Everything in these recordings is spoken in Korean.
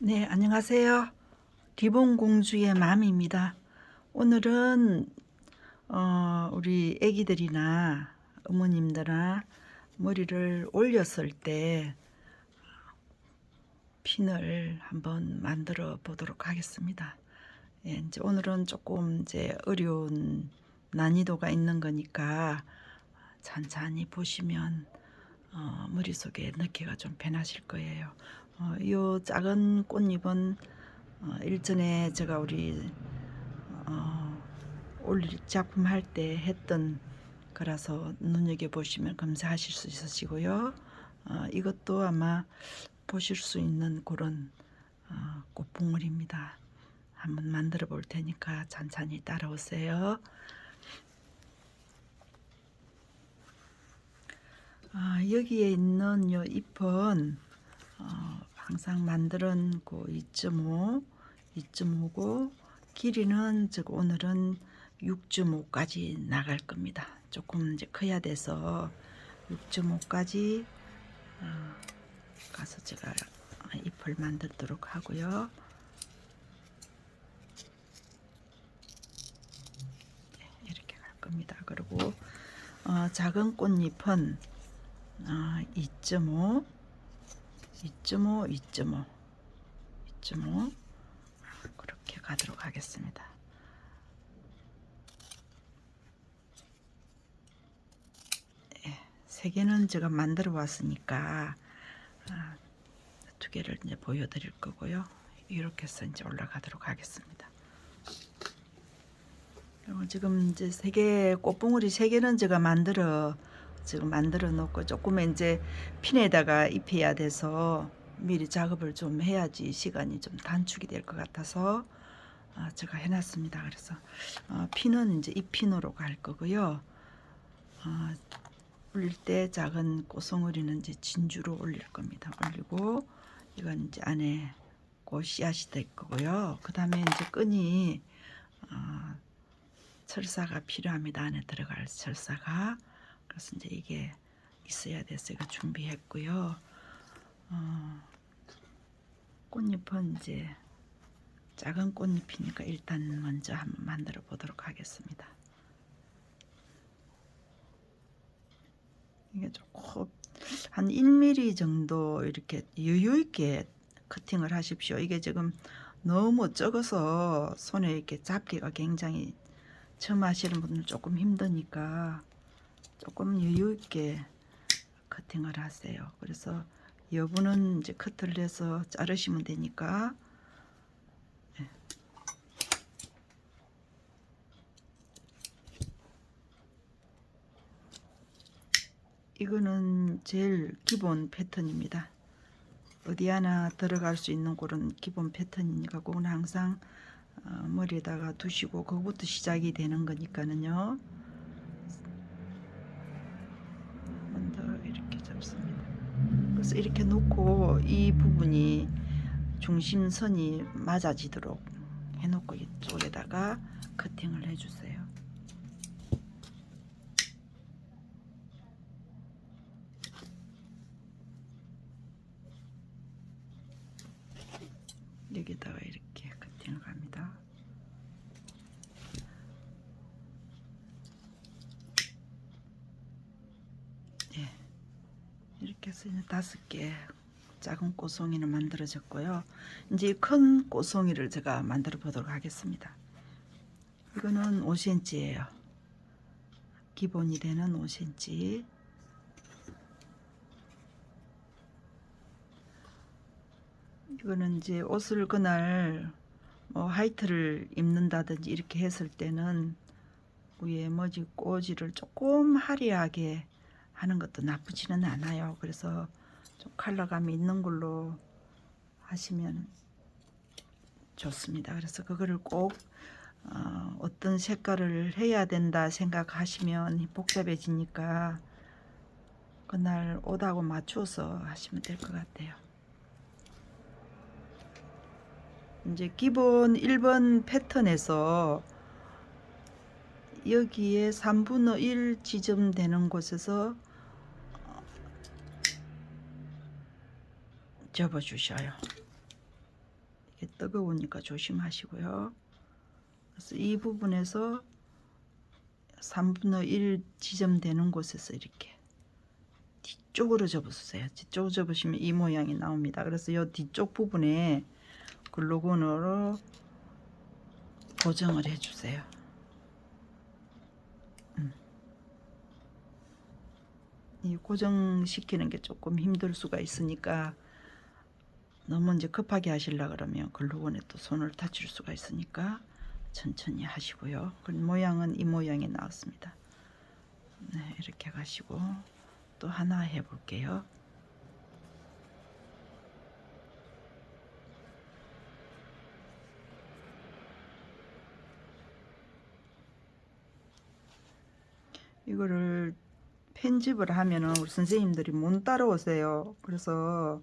네, 안녕하세요. 리본공주의 맘입니다. 오늘은 어, 우리 애기들이나 어머님들아 머리를 올렸을 때 핀을 한번 만들어 보도록 하겠습니다. 예, 이제 오늘은 조금 이제 어려운 난이도가 있는 거니까 찬찬히 보시면 어, 머릿속에 넣기가 좀 편하실 거예요. 어, 요 작은 꽃잎은 어, 일전에 제가 우리 어, 올릴 작품 할 때 했던 거라서 눈여겨 보시면 검사하실 수 있으시고요. 어, 이것도 아마 보실 수 있는 그런 어, 꽃봉오리입니다. 한번 만들어 볼 테니까 천천히 따라오세요. 아, 여기에 있는 요 잎은 어, 항상 만드는 그 2.5, 2.5고 길이는 즉 오늘은 6.5까지 나갈 겁니다. 조금 이제 커야 돼서 6.5까지 어, 가서 제가 잎을 만들도록 하고요. 네, 이렇게 갈 겁니다. 그리고 어, 작은 꽃잎은 아, 2.5, 2.5, 2.5, 2.5 그렇게 가도록 하겠습니다. 예, 세 개는 제가 만들어 왔으니까 아, 두 개를 이제 보여드릴 거고요. 이렇게 해서 이제 올라가도록 하겠습니다. 그리고 지금 이제 세 개 꽃봉오리 세 개는 제가 만들어 지금 만들어 놓고 조금 이제 핀에다가 입혀야 돼서 미리 작업을 좀 해야지 시간이 좀 단축이 될 것 같아서 아, 제가 해놨습니다. 그래서 어, 핀은 이제 이 핀으로 갈 거고요. 어, 올릴 때 작은 꽃송이는 이제 진주로 올릴 겁니다. 올리고 이건 이제 안에 꽃 씨앗이 될 거고요. 그 다음에 이제 끈이 어, 철사가 필요합니다. 안에 들어갈 철사가. 그래서 이제 이게 있어야 돼서 이거 준비했고요. 어, 꽃잎은 이제 작은 꽃잎이니까 일단 먼저 한번 만들어 보도록 하겠습니다. 이게 조금 한 1mm 정도 이렇게 여유 있게 커팅을 하십시오. 이게 지금 너무 적어서 손에 이렇게 잡기가 굉장히 처음 하시는 분들 조금 힘드니까 조금 여유 있게 커팅을 하세요. 그래서 여부는 이제 커트를 해서 자르시면 되니까 예. 이거는 제일 기본 패턴입니다. 어디 하나 들어갈 수 있는 그런 기본 패턴이니까 그건 항상 어, 머리에다가 두시고 그것부터 시작이 되는 거니까는요. 먼저 잡습니다. 그래서 이렇게 놓고 이 부분이 중심선이 맞아지도록 해놓고 이쪽에다가 커팅을 해주세요. 여기다가 이렇게 커팅을 갑니다. 예. 이제 다섯 개 작은 꽃송이는 만들어졌고요. 이제 큰 꽃송이를 제가 만들어 보도록 하겠습니다. 이거는 5cm예요. 기본이 되는 5cm. 이거는 이제 옷을 그날 뭐 화이트를 입는다든지 이렇게 했을 때는 위에 뭐지 꼬지를 조금 화려하게 하는 것도 나쁘지는 않아요. 그래서 좀 컬러감이 있는 걸로 하시면 좋습니다. 그래서 그거를 꼭 어, 어떤 색깔을 해야 된다 생각하시면 복잡해지니까 그날 옷하고 맞춰서 하시면 될 것 같아요. 이제 기본 1번 패턴에서 여기에 3분의 1 지점 되는 곳에서 접어 주셔요. 이게 뜨거우니까 조심하시고요. 그래서 이 부분에서 3분의 1 지점 되는 곳에서 이렇게 뒤쪽으로 접으세요. 뒤쪽으로 접으시면 이 모양이 나옵니다. 그래서 이 뒤쪽 부분에 글루건으로 고정을 해주세요. 음. 이 고정시키는 게 조금 힘들 수가 있으니까 너무 이제 급하게 하시려 그러면 글루건에 또 손을 다칠 수가 있으니까 천천히 하시고요. 그 모양은 이 모양이 나왔습니다. 네, 이렇게 가시고 또 하나 해볼게요. 이거를 편집을 하면은 우리 선생님들이 못 따라오세요. 그래서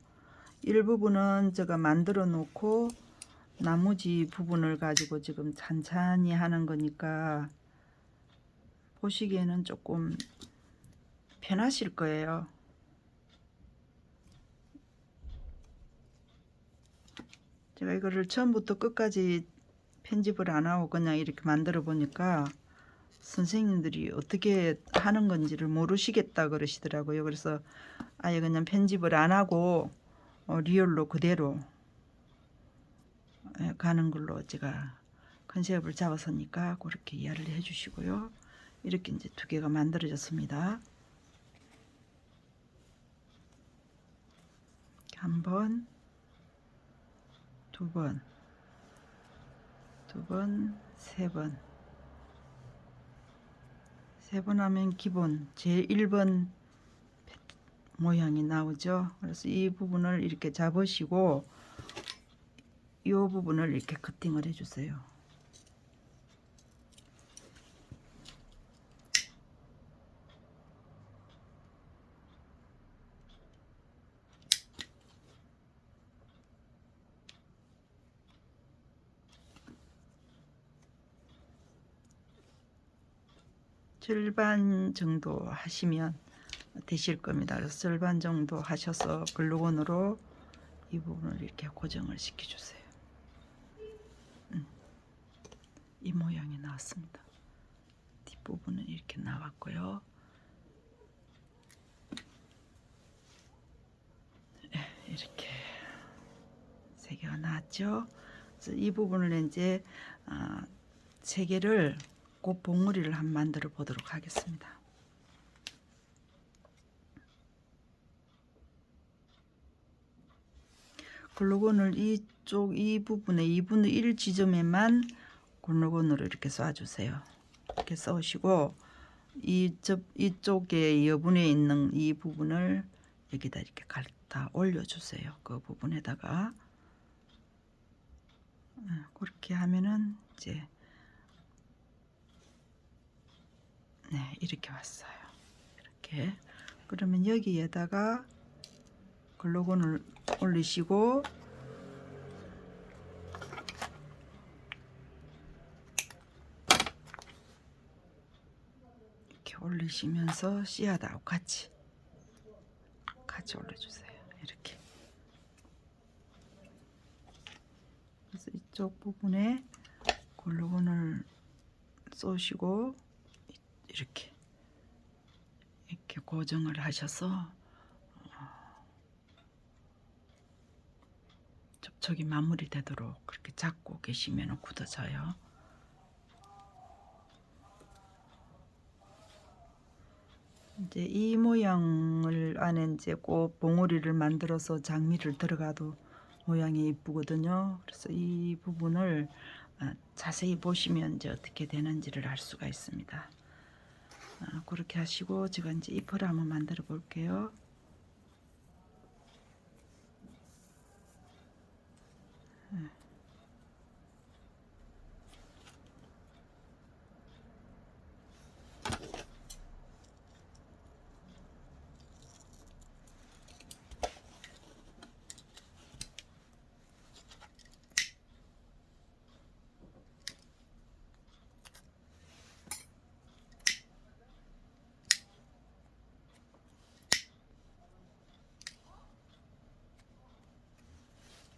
일부분은 제가 만들어 놓고 나머지 부분을 가지고 지금 찬찬히 하는 거니까 보시기에는 조금 편하실 거예요. 제가 이거를 처음부터 끝까지 편집을 안 하고 그냥 이렇게 만들어 보니까 선생님들이 어떻게 하는 건지를 모르시겠다 그러시더라고요. 그래서 아예 그냥 편집을 안 하고 어, 리얼로 그대로 예, 가는 걸로 제가 컨셉을 잡았으니까 그렇게 이해를 해주시고요. 이렇게 이제 두 개가 만들어졌습니다. 한 번, 두 번, 두 번, 세 번. 세 번 하면 기본 제일 1번 모양이 나오죠. 그래서 이 부분을 이렇게 잡으시고 이 부분을 이렇게 커팅을 해주세요. 절반 정도 하시면 되실 겁니다. 그래서 절반 정도 하셔서 글루건으로 이 부분을 이렇게 고정을 시켜주세요. 음, 이 모양이 나왔습니다. 뒷부분은 이렇게 나왔고요. 예, 이렇게 세 개가 나왔죠. 그래서 이 부분을 이제 아, 세 개를 그 봉우리를 한 만들어 보도록 하겠습니다. 글루건을 이쪽 이 부분에 2분의 1 지점에만 글루건으로 이렇게 쏴주세요. 이렇게 써시고 이쪽 이쪽에 여분에 있는 이 부분을 여기다 이렇게 갖다 올려주세요. 그 부분에다가 어, 그렇게 하면은 이제 네 이렇게 왔어요. 이렇게 그러면 여기에다가 글루건을 올리시고. 이렇게 올리시면서 씨앗하고 같이 같이 올려주세요. 이렇게. 그래서 이쪽 부분에 글루건을 쏘시고 이렇게. 이렇게 고정을 하셔서 접촉이 마무리되도록 그렇게 잡고 계시면 굳어져요. 이제 이 모양을 안에 이제 꼭 봉오리를 만들어서 장미를 들어가도 모양이 이쁘거든요. 그래서 이 부분을 아, 자세히 보시면 이제 어떻게 되는지를 알 수가 있습니다. 아, 그렇게 하시고 제가 이제 잎을 한번 만들어 볼게요.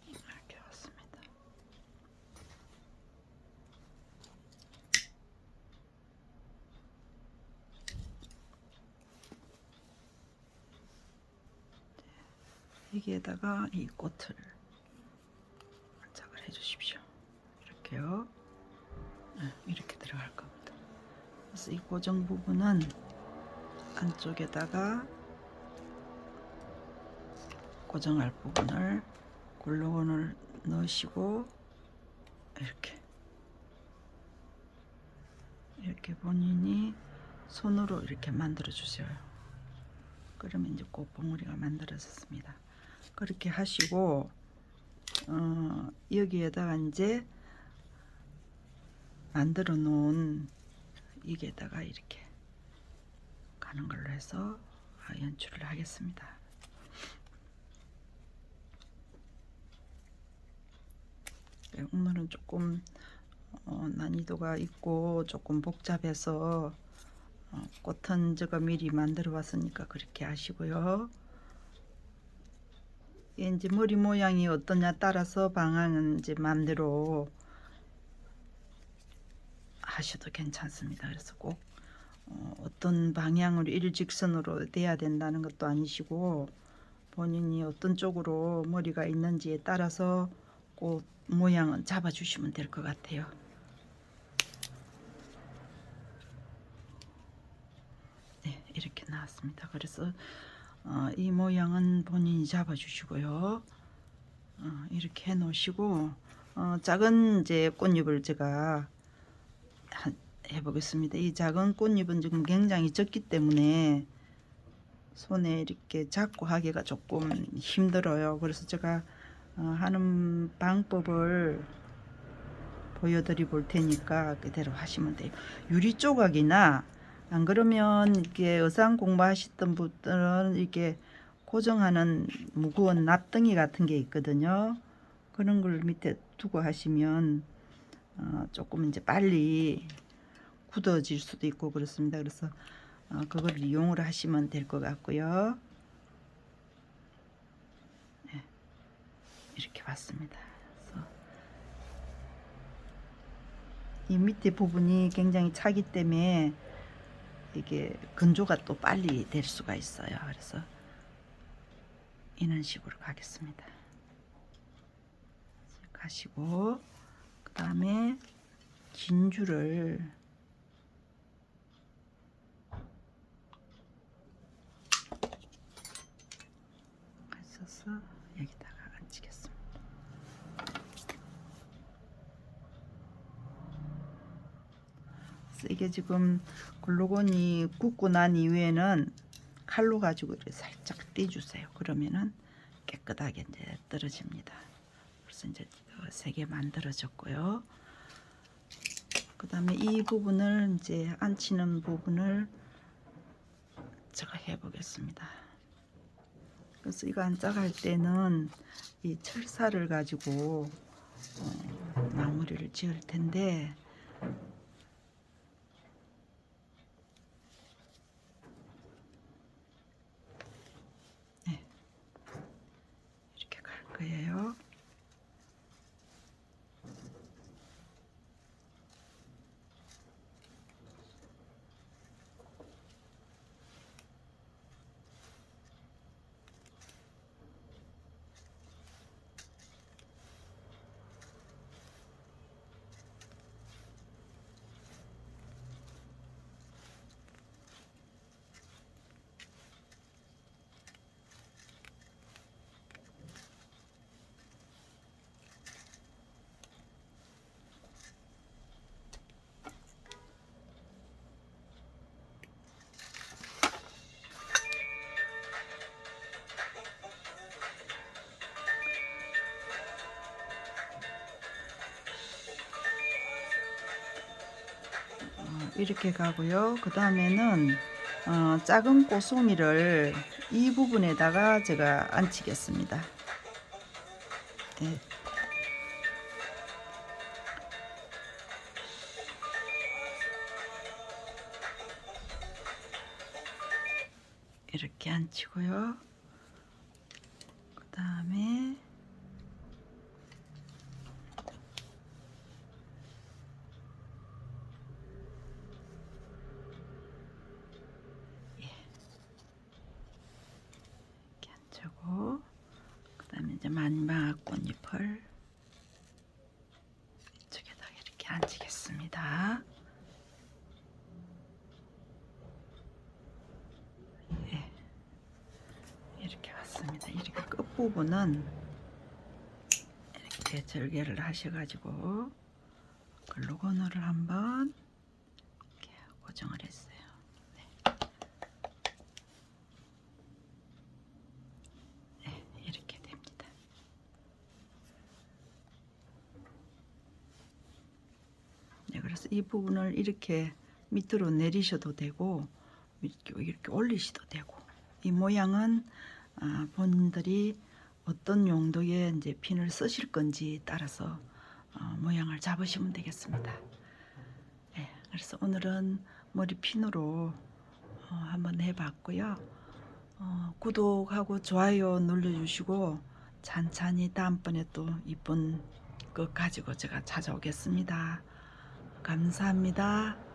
이렇게 왔습니다. 여기에다가 이 꽃을 장착을 해주십시오. 이렇게요. 네, 이렇게 들어갈 겁니다. 그래서 이 고정 부분은 안쪽에다가 고정할 부분을 글루건을 넣으시고 이렇게 이렇게 본인이 손으로 이렇게 만들어 주세요. 그러면 이제 꽃봉오리가 만들어졌습니다. 그렇게 하시고 어, 여기에다가 이제 만들어 놓은 이게다가 이렇게 가는 걸로 해서 아, 연출을 하겠습니다. 네, 오늘은 조금 어, 난이도가 있고 조금 복잡해서 어, 꽃은 제가 미리 만들어 왔으니까 그렇게 하시고요. 이제 머리 모양이 어떠냐 따라서 방향은 이제 마음대로 하셔도 괜찮습니다. 그래서 꼭 어, 어떤 방향으로 일직선으로 돼야 된다는 것도 아니시고 본인이 어떤 쪽으로 머리가 있는지에 따라서 꽃 모양은 잡아주시면 될 것 같아요. 네, 이렇게 나왔습니다. 그래서 어, 이 모양은 본인이 잡아 주시고요. 어, 이렇게 해 놓으시고 어, 작은 이제 꽃잎을 제가 한- 해보겠습니다. 이 작은 꽃잎은 지금 굉장히 적기 때문에 손에 이렇게 잡고 하기가 조금 힘들어요. 그래서 제가 어, 하는 방법을 보여드리 볼 테니까 그대로 하시면 돼요. 유리 조각이나 안 그러면 이렇게 의상 공부하셨던 분들은 이렇게 고정하는 무거운 납덩이 같은 게 있거든요. 그런 걸 밑에 두고 하시면 어, 조금 이제 빨리 굳어질 수도 있고 그렇습니다. 그래서 어, 그걸 이용을 하시면 될 것 같고요. 네, 이렇게 봤습니다. 이 밑에 부분이 굉장히 차기 때문에 이게 건조가 또 빨리 될 수가 있어요. 그래서 이런 식으로 가겠습니다. 가시고 그 다음에 긴 줄을 가셔서 여기다가 앉히겠습니다. 그래서 지금 글루건이 굽고 난 이후에는 칼로 가지고 이렇게 살짝 떼주세요. 그러면은 깨끗하게 이제 떨어집니다. 그래서 이제 세 개 만들어졌고요. 그 다음에 이 부분을 이제 앉히는 부분을 제가 해보겠습니다. 그래서 이거 안짝할 때는 이 철사를 가지고 어, 마무리를 지을 텐데 이렇게 가고요. 그 다음에는 어, 작은 꽃송이를 이 부분에다가 제가 앉히겠습니다. 네. 이렇게 앉히고요. 그 다음에 이렇게 앉히고 이제 마지막 꽃잎을 이쪽에다 이렇게 앉히겠습니다. 예, 이렇게 왔습니다. 이렇게 끝 부분은 이렇게 절개를 하셔가지고 글루건으를 한번 이렇게 고정을 했어요. 네, 이렇게 됩니다. 네, 그래서 이 부분을 이렇게 밑으로 내리셔도 되고 이렇게, 올리셔도 되고 이 모양은 아, 본인들이 어떤 용도의 이제 핀을 쓰실 건지 따라서 어, 모양을 잡으시면 되겠습니다. 네, 그래서 오늘은 머리 핀으로 어, 한번 해봤고요. 어, 구독하고 좋아요 눌러주시고 찬찬히 다음번에 또 이쁜 것 가지고 제가 찾아오겠습니다. 감사합니다.